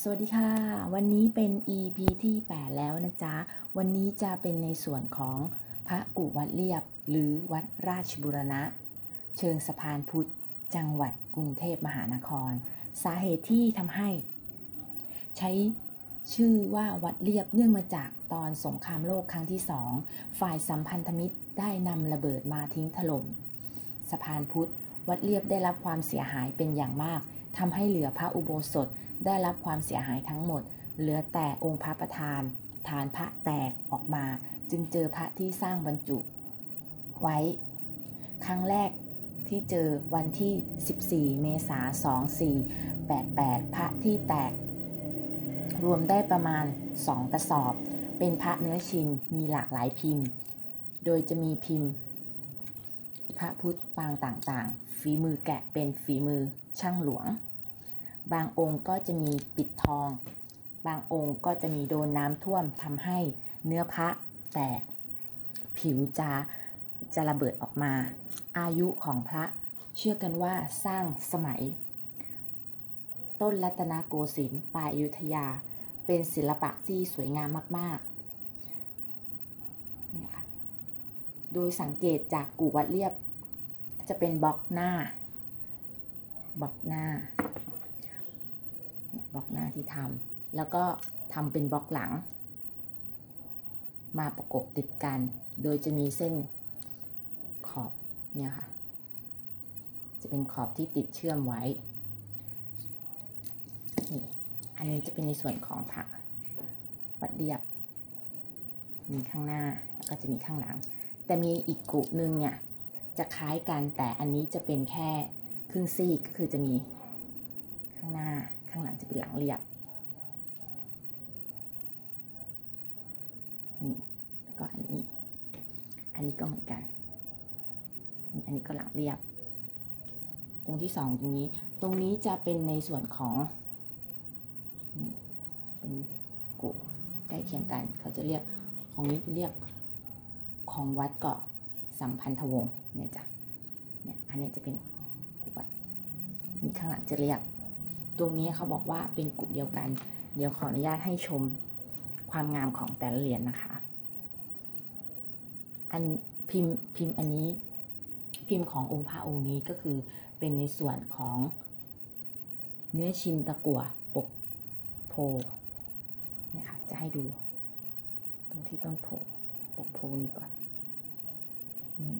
สวัสดีค่ะ วันนี้เป็น EP ที่ 8 แล้วนะจ๊ะ วันนี้จะเป็นในส่วนของพระกุวัดเรียบ หรือวัดราชบุรณะ เชิงสะพานพุทธ จังหวัดกรุงเทพมหานคร สาเหตุที่ทำให้ ใช้ชื่อว่าวัดเรียบเนื่องมาจากตอนสงครามโลกครั้งที่สองฝ่ายสัมพันธมิตรได้นำระเบิดมาทิ้งถล่มสะพานพุทธ วัดเรียบได้รับความเสียหายเป็นอย่างมากทำให้เหลือพระอุโบสถ ได้รับความเสียหายทั้งหมด เหลือแต่องค์พระประธาน ฐานพระแตกออกมา จึงเจอพระที่สร้างบรรจุ ไว้ ครั้งแรกที่เจอวันที่ 14 เมษายน 2488 พระที่แตก รวมได้ประมาณ 2 กระสอบ เป็นพระเนื้อชินมีหลากหลายพิมพ์ โดยจะมีพิมพ์ พระพุทธปางต่างๆ ฝีมือแกะเป็นฝีมือช่างหลวง บางองค์ก็จะมีปิดทอง บางองค์ก็จะมีโดนน้ำท่วมทำให้เนื้อพระแตก ผิวจะจะระเบิดออกมา อายุของพระเชื่อกันว่าสร้างสมัย ต้นรัตนโกสินทร์ปลายอยุธยา เป็นศิลปะที่สวยงามมากๆเนี่ยค่ะโดยสังเกตจากกูวัดเรียบ จะเป็นบล็อกหน้าบล็อกหน้า บล็อกหน้าที่ทำแล้วก็ทำเป็นบล็อกหลัง มาประกบติดกัน โดยจะมีเส้นขอบเนี่ยค่ะ จะเป็นขอบที่ติดเชื่อมไว้นี่อันนี้จะเป็นในส่วนของผักวัดเรียบ มีข้างหน้าแล้วก็จะมีข้างหลัง แต่มีอีกกลุ่มหนึ่งเนี่ยจะคล้ายกันแต่อันนี้จะเป็นแค่ครึ่งซีกก็คือจะมีข้างหน้า ข้างหลังจะเป็นหลังเรียบนี่แล้วก็อันนี้ อันนี้ก็เหมือนกันนี่อันนี้ก็หลังเรียบ องค์ที่สองตรงนี้ ตรงนี้จะเป็นในส่วนของเป็นกุใกล้เคียงกัน เขาจะเรียกของนี้เรียกของวัดเกาะสัมพันธวงศ์เนี่ยจ้ะเนี่ยอันนี้จะเป็นกุวัดนี่ข้างหลังจะเรียก ตรงนี้เขาบอกว่าเป็นกุเดียวกัน เดี๋ยวขออนุญาตให้ชมความงามของแต่ละเหรียญนะคะ อันพิมพ์พิมพ์อันนี้พิมพ์ขององค์พระองค์นี้ก็คือเป็นในส่วนของเนื้อชินตะกั่วปกโพเนี่ยค่ะจะให้ดู ตรงที่ต้นโพปกโพนี้ก่อนนี่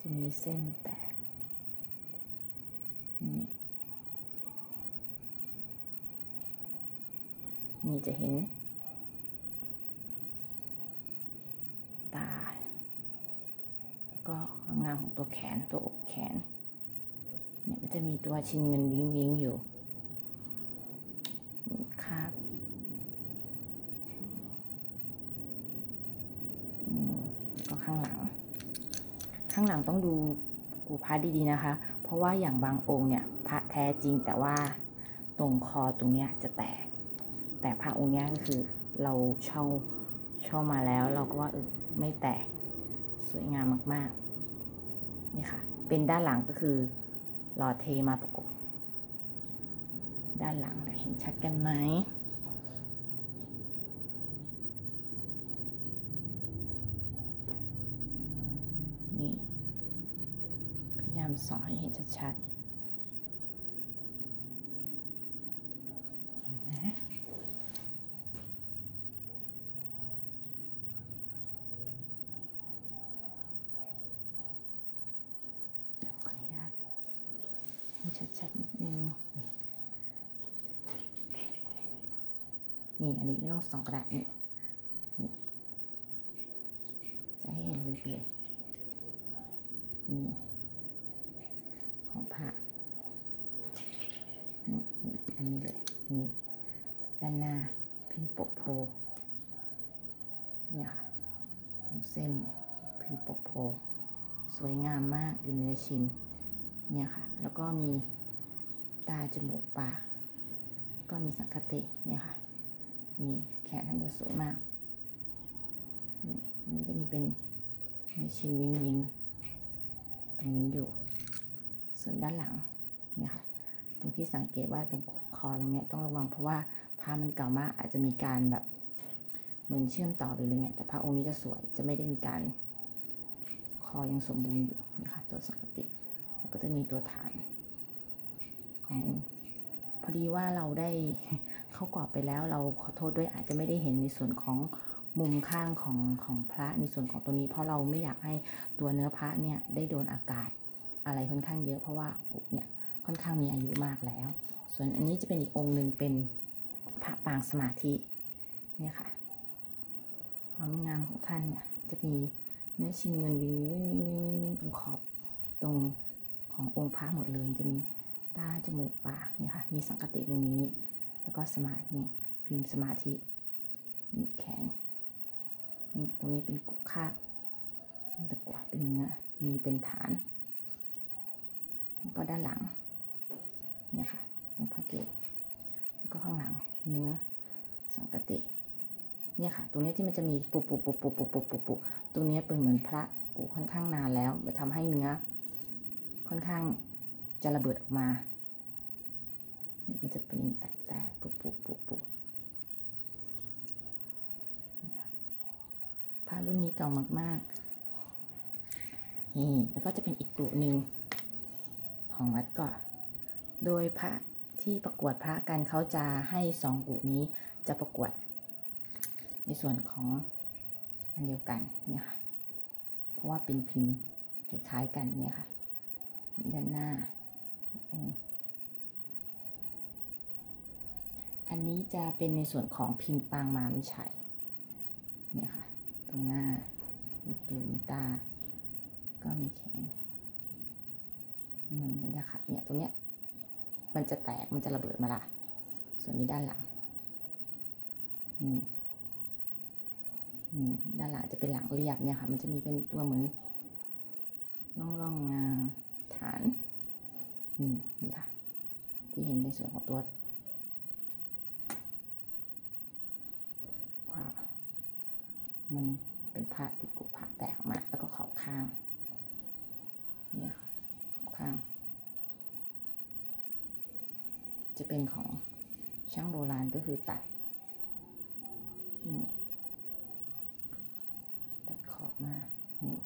จะมีเส้นแตกนี่ นี่จะเห็น ตา ก็ความงามของตัวแขนตัวอกแขน เนี่ยมันจะมีตัวชิ้นเงินวิงวิงอยู่นี่ครับอืมก็ข้างหลัง ข้างหลังต้องดูกูพระดีๆนะคะ เพราะว่าอย่างบางองค์เนี่ยพระแท้จริงแต่ว่าตรงคอตรงเนี้ยจะแตก แต่พระองค์นี้ก็คือเราเช่าเช่ามาแล้ว เราก็ว่าเออไม่แตกสวยงามมากๆนี่ค่ะ เป็นด้านหลังก็คือหล่อเทมาประกบด้านหลังเห็นชัดกันไหมนี่พยายามส่องให้เห็นชัดๆนะเดี๋ยวขออนุญาต ให้ชัดๆนิดนึงนี่อันนี้ไม่ต้องส่องกระดาษนี่นี่จะให้เห็นลึกเลยนี่ของผ้านี่อันนี้เลยนี่ด้านหน้าพิมพ์ปกโพเนี่ยค่ะตรงเส้นพิมพ์ปกโพสวยงามมากดูเนื้อชิ้น เนี่ยค่ะ แล้วก็มีตาจมูกปากก็มีสังคติเนี่ยค่ะ มีแขนท่านจะสวยมากนี่นี่จะมีเป็นในชิ้นวิงวิงตรงนี้อยู่ ส่วนด้านหลังเนี่ยค่ะ ตรงที่สังเกตว่าตรงคอตรงเนี้ยต้องระวังเพราะว่าพระมันเก่ามากอาจจะมีการแบบเหมือนเชื่อมต่อหรืออะไรเงี้ยแต่พระองค์นี้จะสวยจะไม่ได้มีการคอยังสมบูรณ์อยู่นะคะตัวสังกติ ก็จะมีตัวฐานของพอดีว่าเราได้เข้ากรอบไปแล้ว เราขอโทษด้วยอาจจะไม่ได้เห็นในส่วนของมุมข้างของของพระในส่วนของตัวนี้ เพราะเราไม่อยากให้ตัวเนื้อพระเนี่ยได้โดนอากาศอะไรค่อนข้างเยอะ เพราะว่าเนี่ยค่อนข้างมีอายุมากแล้ว ส่วนอันนี้จะเป็นอีกองค์หนึ่งเป็นพระปางสมาธิเนี่ยค่ะความงามของท่านเนี่ยจะมีเนื้อชิ้นเงินวิงวิงวิงวิงวิงวิงตรงขอบตรง ขององค์พระหมดเลยจะมีตาจมูกปากนี่ค่ะ มีสังกติตรงนี้ แล้วก็สมาธินี่พิมพ์สมาธินี่แขนนี่ตรงนี้เป็นกุคาชิ้นตะกัวเป็นเนื้อมีเป็นฐาน ก็ด้านหลังเนี่ยค่ะเป็นพระเกศแล้วก็ข้างหลังเนื้อสังกติเนี่ยค่ะ ตรงนี้ที่มันจะมีปุบปุบปุบปุบปุบปุบปุบตรงนี้เป็นเหมือนพระกูค่อนข้างนานแล้วทำให้เนื้อ ค่อนข้างจะระเบิดออกมา มันจะเป็นแตกๆ ปุบปุบปุบปุบพระรุ่นนี้เก่ามากๆ นี่ แล้วก็จะเป็นอีกกลุ่มหนึ่งของวัดเกาะ โดยพระที่ประกวดพระกันเขาจะให้สองกลุ่มนี้จะประกวด ในส่วนของอันเดียวกันเนี่ยค่ะ เพราะว่าเป็นพิมพ์คล้ายๆกันเนี่ยค่ะ ด้านหน้า อันนี้จะเป็นในส่วนของพิมพ์ปางมามิชัยเนี่ยค่ะ ตรงหน้าตูมตา ก็มีแขนเหมือนบรรยากาศเนี่ยตรงเนี้ยมันจะแตกมันจะระเบิดมาละ ส่วนนี้ด้านหลังนี่ด้านหลังจะเป็นหลังเรียบเนี่ยค่ะ มันจะมีเป็นตัวเหมือนร่องร่องงา ฐานนี่นี่ค่ะ ที่เห็นในส่วนของตัวขวามันเป็นผ้าติดกุผ้าแตกออกมาแล้วก็ขอบข้างเนี่ยค่ะข้าง จะเป็นของช่างโบราณก็คือตัดนี่ตัดขอบมานี่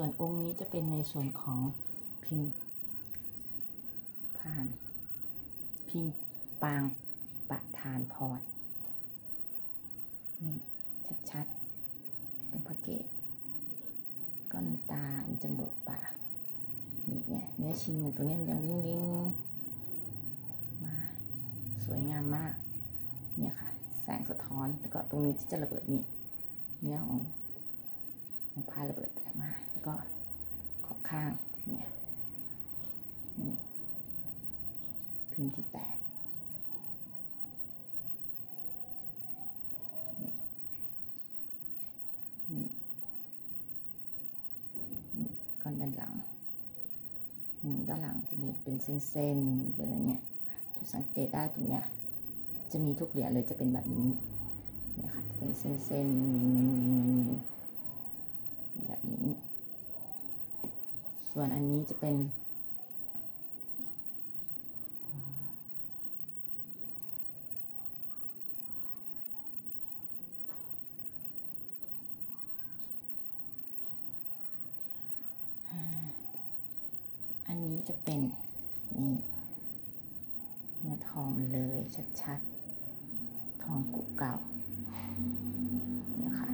ส่วนองค์นี้จะเป็นในส่วนของพิมพ์ผ่าน พิมพ์ปางประทานพรนี่ ชัดๆ ตรงพระเกศก็มีตา มีจมูกปากนี่เนี่ยเนื้อชิ้นเงินตัวนี้มันยังวิ่งวิ่งมาสวยงามมาก เนี่ยค่ะ แสงสะท้อน แล้วก็ตรงนี้ที่จะระเบิดนี่ เนื้อของของพายระเบิดแตกมา แล้วก็ขอบข้างเนี่ยนี่พิมพ์ที่แตกนี่ก้อนด้านหลังด้านหลังจะมีเป็นเส้นๆเป็นอะไรเงี้ยจะสังเกตได้ตรงเนี้ยจะมีทุกเหรียญเลยจะเป็นแบบนี้เนี่ยค่ะจะเป็นเส้นๆแบบนี้ ส่วนอันนี้จะเป็น อันนี้จะเป็น นี่เนื้อทองเลยชัดๆ ทองกุเก่าเนี่ยค่ะ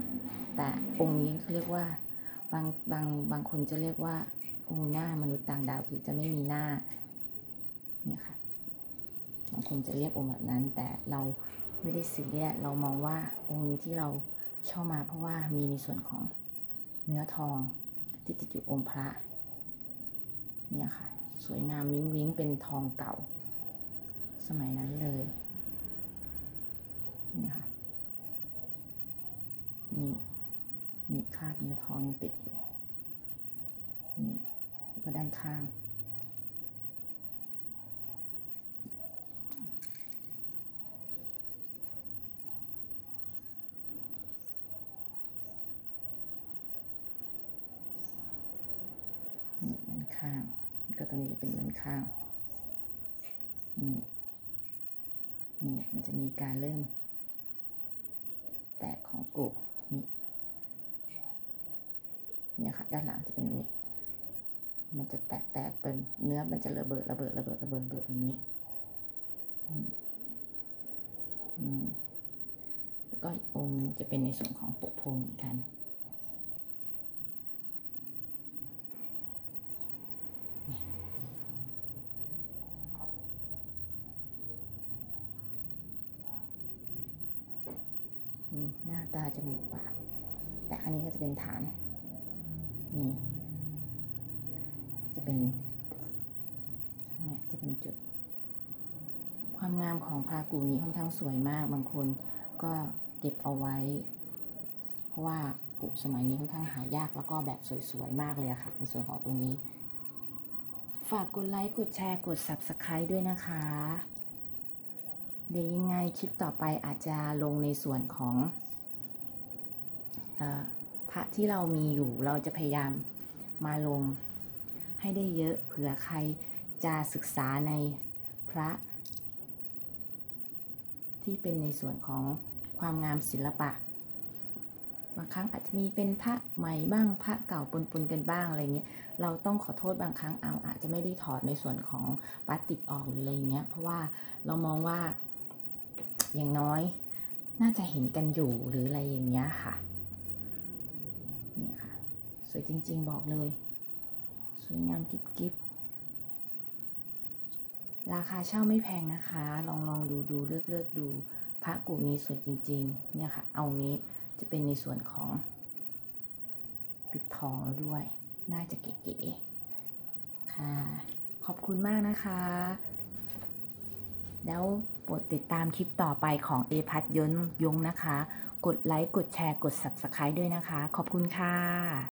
แต่องค์นี้เขาเรียกว่าบางบางบางคนจะเรียกว่า องค์หน้ามนุษย์ต่างดาวคือจะไม่มีหน้าเนี่ยค่ะบางคนจะเรียกองค์แบบนั้น แต่เราไม่ได้ซีเรียสเรามองว่าองค์นี้ที่เราชอบมาเพราะว่ามีในส่วนของเนื้อทองที่ติดอยู่องค์พระเนี่ยค่ะ สวยงามวิ้งวิ้งเป็นทองเก่า สมัยนั้นเลยเนี่ยค่ะนี่มีคราบเนื้อทองยังติดอยู่นี่ แล้วก็ด้านข้าง นี่ด้านข้าง ก็ตรงนี้จะเป็นด้านข้าง นี่ นี่มันจะมีการเริ่ม แตกของกุนี่ เนี่ยค่ะ ด้านหลังจะเป็นแบบนี้ มันจะแตกแตกเป็นเนื้อมันจะระเบิดระเบิดระเบิดระเบิดระเบิดตรงนี้อืมอืมแล้วก็อีกองค์นึงจะเป็นในส่วนของปกโพมเหมือนกันนี่หน้าตาจมูกปากแต่อันนี้ก็จะเป็นฐานนี่ จะเป็นเนี้ยจะเป็นจุด ความงามของพากูนี้ค่อนข้างสวยมาก บางคนก็เก็บเอาไว้ เพราะว่ากุสมัยนี้ค่อนข้างหายากแล้วก็แบบสวยๆมากเลยค่ะ ในส่วนของตรงนี้ ฝากกดไลค์ กดแชร์ กด Subscribe ด้วยนะคะ เดี๋ยวยังไงคลิปต่อไปอาจจะลงในส่วนของพระที่เรามีอยู่เราจะพยายามมาลง ให้ได้เยอะเผื่อใครจะศึกษาในพระ ที่เป็นในส่วนของความงามศิลปะ บางครั้งอาจจะมีเป็นพระใหม่บ้างพระเก่าปนๆกันบ้างอะไรเงี้ยเราต้องขอโทษบางครั้งเอาอาจจะไม่ได้ถอดในส่วนของพลาสติกออกหรืออะไรเงี้ยเพราะว่าเรามองว่าอย่างน้อยน่าจะเห็นกันอยู่หรืออะไรอย่างเงี้ยค่ะ เนี่ยค่ะ สวยจริง ๆ บอกเลย สวยงามกิบกิบราคาเช่าไม่แพงนะคะ ลองลองดูดูเลือกเลือกดู พระกูนี้สวยจริง ๆ เนี่ยค่ะ เอานี้จะเป็นในส่วนของ ปิดทองแล้วด้วย น่าจะเก๋ๆค่ะ ขอบคุณมากนะคะ แล้วโปรดติดตามคลิปต่อไปของเอพัทยนยงนะคะ กดไลค์ กดแชร์ กด Subscribe ด้วยนะคะ ขอบคุณค่ะ